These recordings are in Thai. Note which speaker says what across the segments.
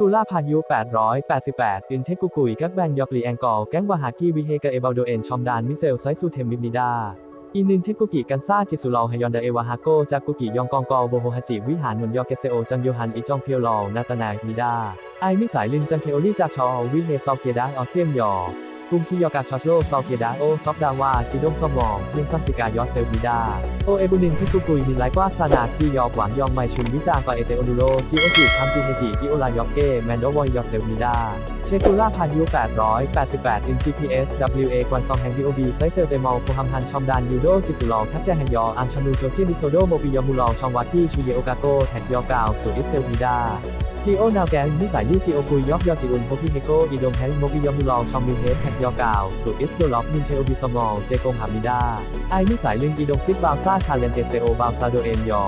Speaker 1: กูล่าพายุ 888 อินเทกุกุยกักแบนยอกลีแองกอลแก๊งวาฮากิวิเฮกเอบลโดเอนชอมดานมิเซลไซซูเทมมิมิดาอินึงเทกุกิกันซาจิสุลอฮยอนดาเอวาฮาโกจากกุกิยองกองกอลโบโฮฮาจิวิหารนนยอเกเซโอจังโยฮันอิจองเพียวลอนาตานามิดาไอมิสายลินจังเคโอลี่จากชอวิเฮซอเกดาออเซียมยอ กุมคิยอกาชอชโลซอเกียดาโอซอกดาวาจิดงซอมองเลียงซังสิกายอเซลมิดาโอเอบุนินเทกุกุยมิไลกว่าซานาจียอหวังยองไมชุนวิจารกาเอเตโอนูโรจิโอจิคัมจิเฮจิอิโอลายอกเกแมนโดวอยยอเซลมิดาเชกูล่าพายุ888อิน GPS WA กวนซองแห่ง DOB ไซเซลเตมอลโคฮัมฮันชอมดานยูโดจิสุลองแคปแจแห่งยออังชานูโจจิมิโซโดโมปิยอมูลองชองวาที่ชูเยโอกาโกแท็กยอกาวสู่อิเซลมิดา จีโอนาวแกงนิสัยลี่จีโอคุยยอกยอจิอุนโพพิเฮโกอีดงแฮงโมบิยอมูลองชองมิเฮแท็กยอกาวสู่อิสโดล็อกมินเชโอบิซองอลเจโกงฮามิดาไอนิสัยลิงอีดงซิกบาวซาชาเลนเตเซโอบาวซาโดเอ็นยอ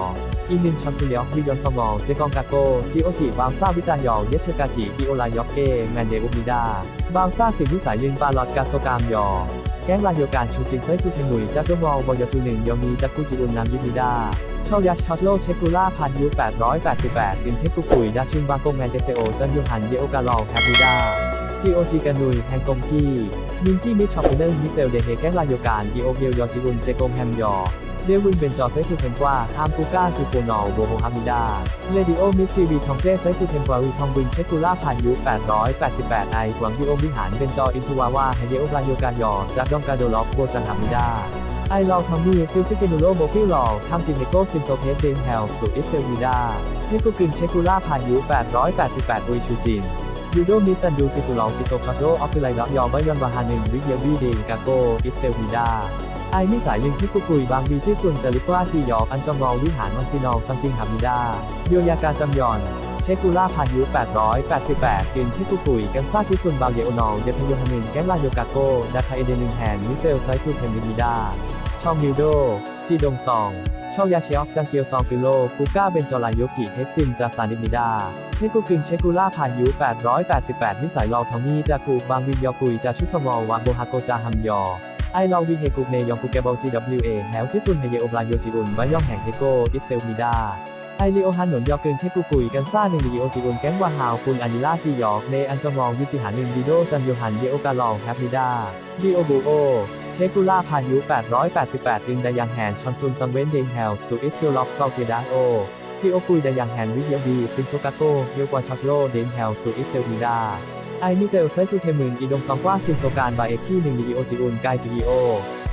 Speaker 1: อีนินชอนซิเลียวิยอนซองอลเจกองกาโกจีโอจิบาวซาวิตายอเยเชกาจิอีโอลายอกเกแมนเดอุมิดาบาวซาสิงนิสัยลิงปาลอดกาโซกามยอแก๊งลายโยการชูจิงไซซูเพงหนุยจากดงวอลบอยจูหนึ่งยองมีจากกุจิอุนนามยิมิดา ชอยัชชอตโลเชกูล่าพันยู888อินเทกุกุยดาชินบางกงแมนเตเซโอจันยูหันเยโอกาลองแฮปปิดา GOG กันนุยแฮงกงกี้มินกี้มิชช็อปเนอร์มิเซลเดเฮแกงลายโยการอีโอเพียวยอจิอุนเจกงแฮมยอเดวินเบนจอไซซูเทมกว่าฮามกูก้าจูโปนอลโบโฮฮามิดาเลดิโอมิจีบีทองเจไซซูเทมกว่าวีทองวินเชกูล่าพันยู888ไอหวังดิโอวิหารเบนจออินทูวาวาไฮเยโอลายโยการยอจากดองกาโดล็อกโบจังฮามิดา ไอลอทอมมี่ซิลซิเกนูโรโมฟิลลอทำจินเนโกซินโซเพสเดนเฮลสูอิเซลวีดาเทกุกึนเชกูล่าพายุ 888อุยชูจินยูโดมิตันดูจิสุลองจิโซชาโชออฟฟิไลล็อกยอมยอนวาฮานึงวิเยวีเดนกาโกอิเซลวีดาไอมิสายลิงที่กุกุยบางบีที่ซุนจาริกว่าจียอกอันจองวิหารวังซีนองซัมจิงฮามิดาโยยาการจำยอนเชกูล่าพายุ 888กินที่กุกุยกันซาจิซุนบาวเยโอนองเดพยโยฮามินแก๊งลาโยกาโกดาคาเอเดนิงแฮนมิเซลไซซูเพมิมิดา องมิวโด จีดงซองช่อยาเชออกจังเกียวซองกิโล กูก้าเบนจอลายโยกิเฮกซินจาซานิมิดาเทกุกึนเชกุล่าพายุ 888นิสัยลอทอมี่จากูบางวินยอกุยจาชุสมอลวาโบฮาโกจาฮัมยอไอลอวีเฮกุเนยองกุเกเบล GWA แฮวจิซุนเฮเยโอบลายโยจิอุนวายองแห่งเฮโกอิเซลมิดาไอริโอฮันหนนยอกึนเทกุกุยกันซ่าหนึ่งลีโอจิอุนแก๊งวาฮาวคุณอานิล่าจียอกเนอันจององวิจิหาหนึ่งดีโดจันโยฮันเยโอกาลองแฮปมิดาดีโอบูโอ เชกูล่าพายุ 888อินดายังแฮนชอนซุนซังเวนเดงแฮลสูอิสเดล็อกซอลเกดาโอจีโอกุยดายังแฮนวิเยบีซินโซกาโกเยกวาชาชโลเดงแฮลสูอิสเซลมิดาไอมิเซลไซซูเทมึนอีดงซองกว่าซินโซการบาเอคีหนึ่งลีโอจิอุนไกจีโอ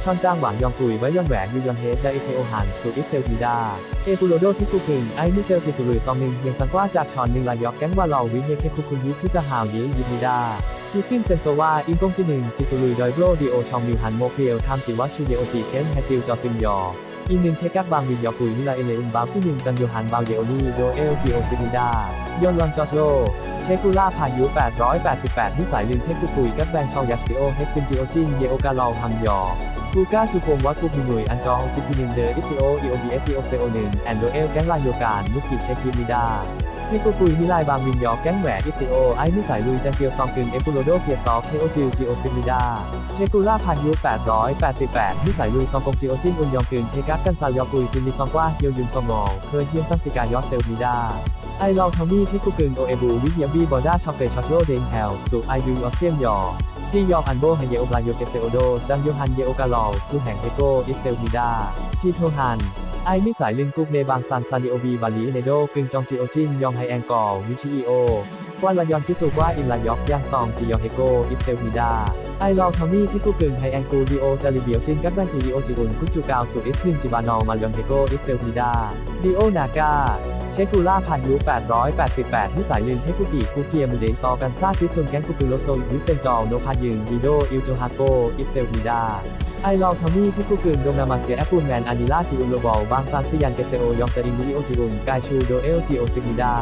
Speaker 1: ชอนจ้างหวังยองกุยไว้ยอนแหวนยูยอนเฮดไดเอเทโอหันสูอิสเซลมิดาเอปูโรโดที่กูคิงไอมิเซลจิสุรุยซองหนึ่งเพียงสังกว่าจากชอนหนึ่งลายยอกแก๊งวาลอวิเฮเคคุคุนยิคือจะหาวยียิมิดา ทีซินเซนโซวาอินกงจิหนึ่งจิสุรุยโดยโบรดีโอชองมิวฮันโมเพียวทำจิวัชูเยโอจิเคนแฮจิลจอซิมยออีหนึ่งเทกักบางวินยอกุยนิลาเอเลอุนบาผู้หนึ่งจันโยฮันบาวเยโอนีโดเอลจิโอซิมิดายอนลอนจอชโลเชกูล่าพายุ 888นิสัยลินเทกุกุยกักแบงชองยัสซิโอเฮกซินจิโอจินเยโอกาลอฮัมยอกูก้าจูโกงวัดกูพินุยอันจองจิพินินเดออิซิโออีโอบีเอสอีโอเซโอหนึ่งแอนโดเอลแกงลายโยการนุกิเชคิมิดา เทกุกุยมิลายบางวินยอแก๊งแหวนอิซิโอไอนิสัยลุยจันเกียวซองกึนเอปูโรโดเกียซอฟเทโอจิวจิโอซิมิดาเชกูล่าพันยุ888นิสัยลุยซองกงจิโอจินอุนยองกึนเทกักกันซาลยอกุยซินดีซองกว่าเฮียวยุนซองงอเคยเฮียนซังสิกายอเซลมิดาไอลองทอมมี่ที่กูกึนโอเอบูวิเยบีบอด้าช็อกเกตช็อตโรเดงแฮลสู่ไอยูออเซียมยอจียองอันโบแห่งเยโอบลายโยเกเซโอโดจังโยฮันเยโอกาลอสู่แห่งเฮโกอิเซลมิดาที่โทฮัน ไอมิสายลิงกุกเนบางซานซานิโอบีบาลีเนโดกึงจองจิโอจินยองไฮแองกอลวิชิโอ วนลายอนจิสุกว่าอินลายอกย่างซองจิยองเฮโกอิเซลมิดาไอลองทอมมี่ที่กูกึงไฮแองกูดีโอจาริเบียวจินกักแบนทีดีโอจิอุนคุจูกาวสู่อิสลินจิบานอลมายอนเฮโกอิเซลมิดาดีโอนากาเชกูล่าพันยุ888นิสัยลินเทกุกิคุเกียมเดซอกันซาจิซุนแกงกุกุโลโซวิเซนจอลโนพายึงดีโดอิลโจฮาโกอิเซลวิดาไอลองทอมมี่ที่กุกึนโดงนามาเซียแอปปูแมนอานิล่าจิอุนโลบอลบางซานซิยันเกเซโอยองจารินมิโอจิอุนกายชูโดเอลจิโอซิมิดา